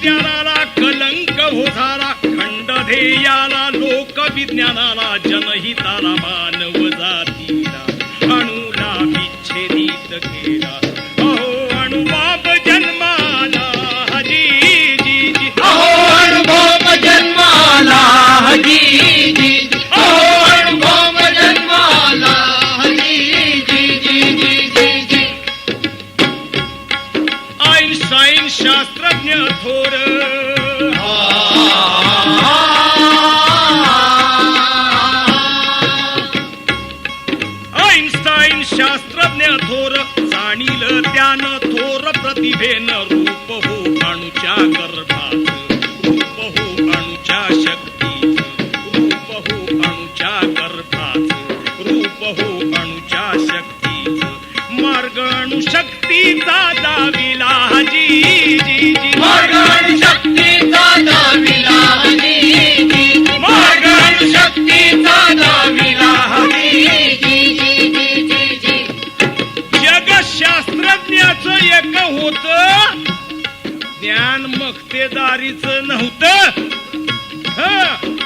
विज्ञानाला कलंक होणारा खंड ध्येयाला लोक विज्ञानाला जनहिताला मानव जात. प्रतिभेन रूप हो अणुच्या गर्भात. रूप हो अणुच्या शक्ती रूप हो अणुच्या गर्भात. रूप हो अणुच्या शक्तीत. मार्ग अणुशक्तीचा दाविला शास्त्रज्ञाच एक होत. ज्ञान मक्तेदारीच नव्हतं. हं.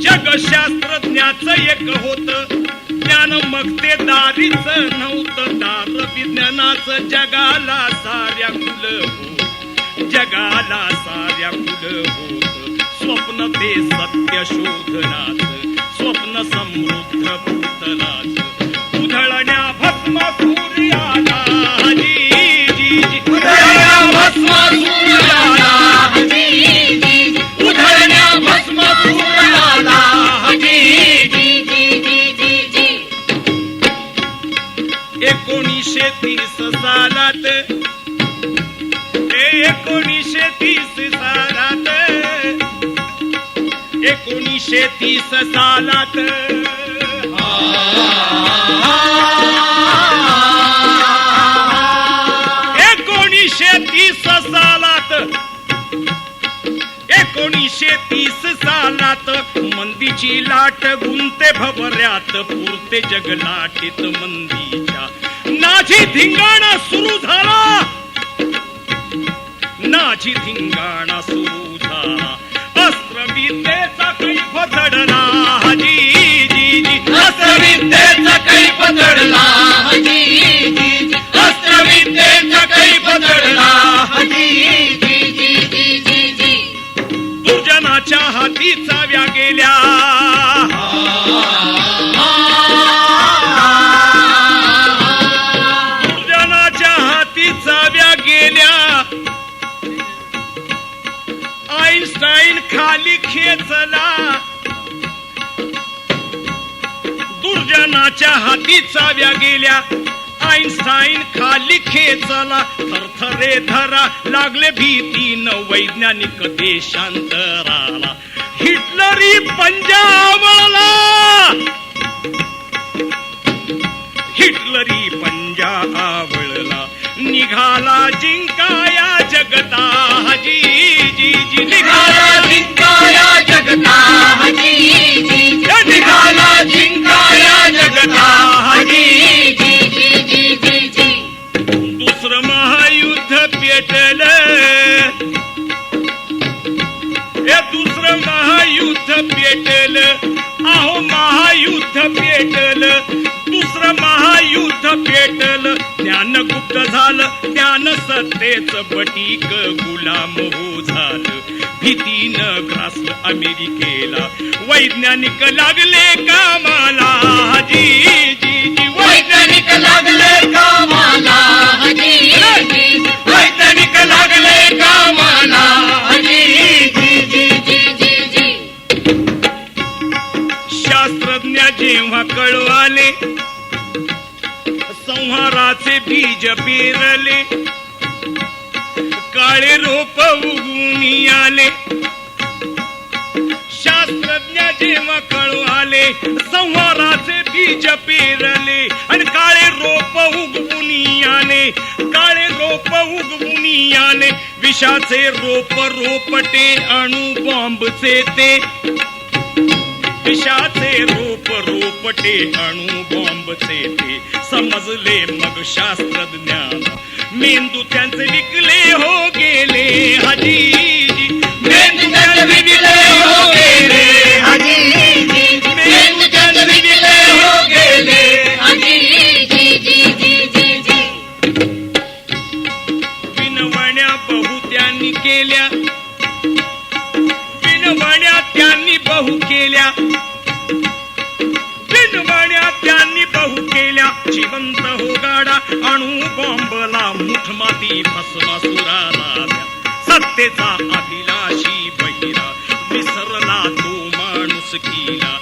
जगशास्त्रज्ञाचं एक होत. ज्ञान मक्तेदारीच नव्हतं. दार विज्ञानाचं जगाला साऱ्या कुल हो जगाला साऱ्या कुल होत. स्वप्न ते सत्य शोधनाच. स्वप्न समृद्ध भूतलाचं. उधळण्या भस्म सूर्याला जी जी जी उधळण्या भस्म सूर्याला हजी जी जी. उधळण्या भस्म सूर्याला हजी जी जी जी जी जी एकोणीसशे तीस सालात एकोणीसशे तीस सालात एकोणीसशे तीस सालात एकोणीसशे तीस सालात एकोणीसशे तीस सालात मंदीची लाट गुंते भवऱ्यात पुरते जग लाटीत मंदीच्या. नाझी धिंगाणा सुरू झाला. नाझी धिंगाणा सुरू झाला. अस्त्रविद्येचा कैफ चढला जी चाव्या गेल्या आईन्स्टाईन खाली खेचला थरथरे धरा. लागले भीतीनं वैज्ञानिक देशांतराला. हिटलरी पंजाबला. हिटलरी पंजाबळला निघाला जिंकाया जगता. दुसरं महायुद्ध पेटल. अहो महायुद्ध पेटल. दुसरं महायुद्ध पेटल. ज्ञानगुप्त झालं ज्ञान सत्तेच बटीक गुलाम हो झालं. भीतीनं ग्रास अमेरिकेला. वैज्ञानिक लागले कामाला. जी जी जी. वैज्ञानिक लागले का? संहाराचे बीज पेरले. काळे रोप उगून आले. शास्त्रज्ञ जेव्हा कळू आले संहाराचे बीज पेरले. आणि काळे रोप उगवून आले. काळे रोप उगवून आले. विषाचे रोप रोपटे अणु बॉम्बचे ते. विषाचे रूप रूपटे अणु बॉम्बचे ते समजले मग शास्त्रज्ञान. मेंदू त्यांचे विकले हो विनवण्या त्यांनी बहु केल्या. विनवण्या त्यांनी बहु केल्या. जिवंत हो गाडा अणू बॉम्बला मुठ माती भस्मासुराला द्या सत्तेचा अभिलाषी बहिरा विसरला तो माणूस किला.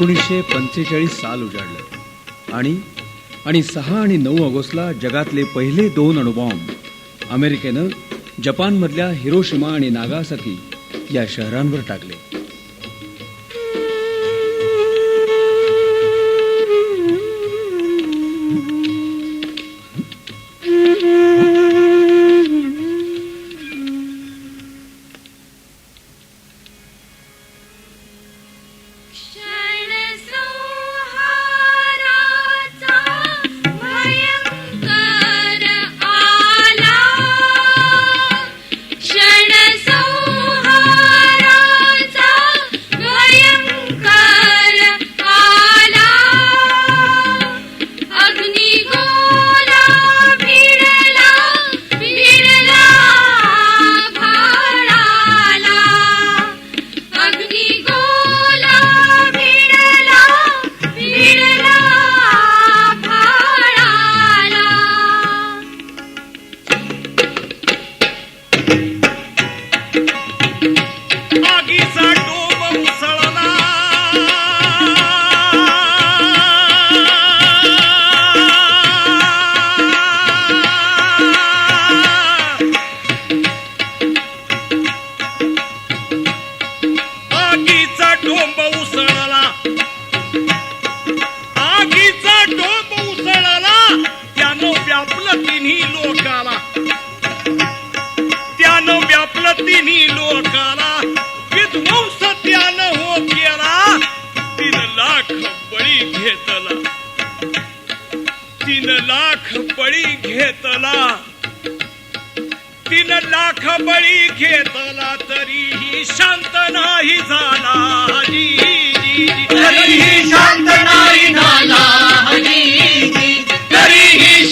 एकोणीसशे पंचेचाळीस साल उजाडलं. आणि आणि सहा आणि नऊ ऑगस्टला जगातले पहिले दोन अणुबॉम्ब अमेरिकेनं जपानमधल्या हिरोशिमा आणि नागासाकी या शहरांवर टाकले. These are two तीन लाख बळी घेतला. तीन लाख बळी घेतला तरीही शांत नाही झाला तरीही शांत नाही झाला तरीही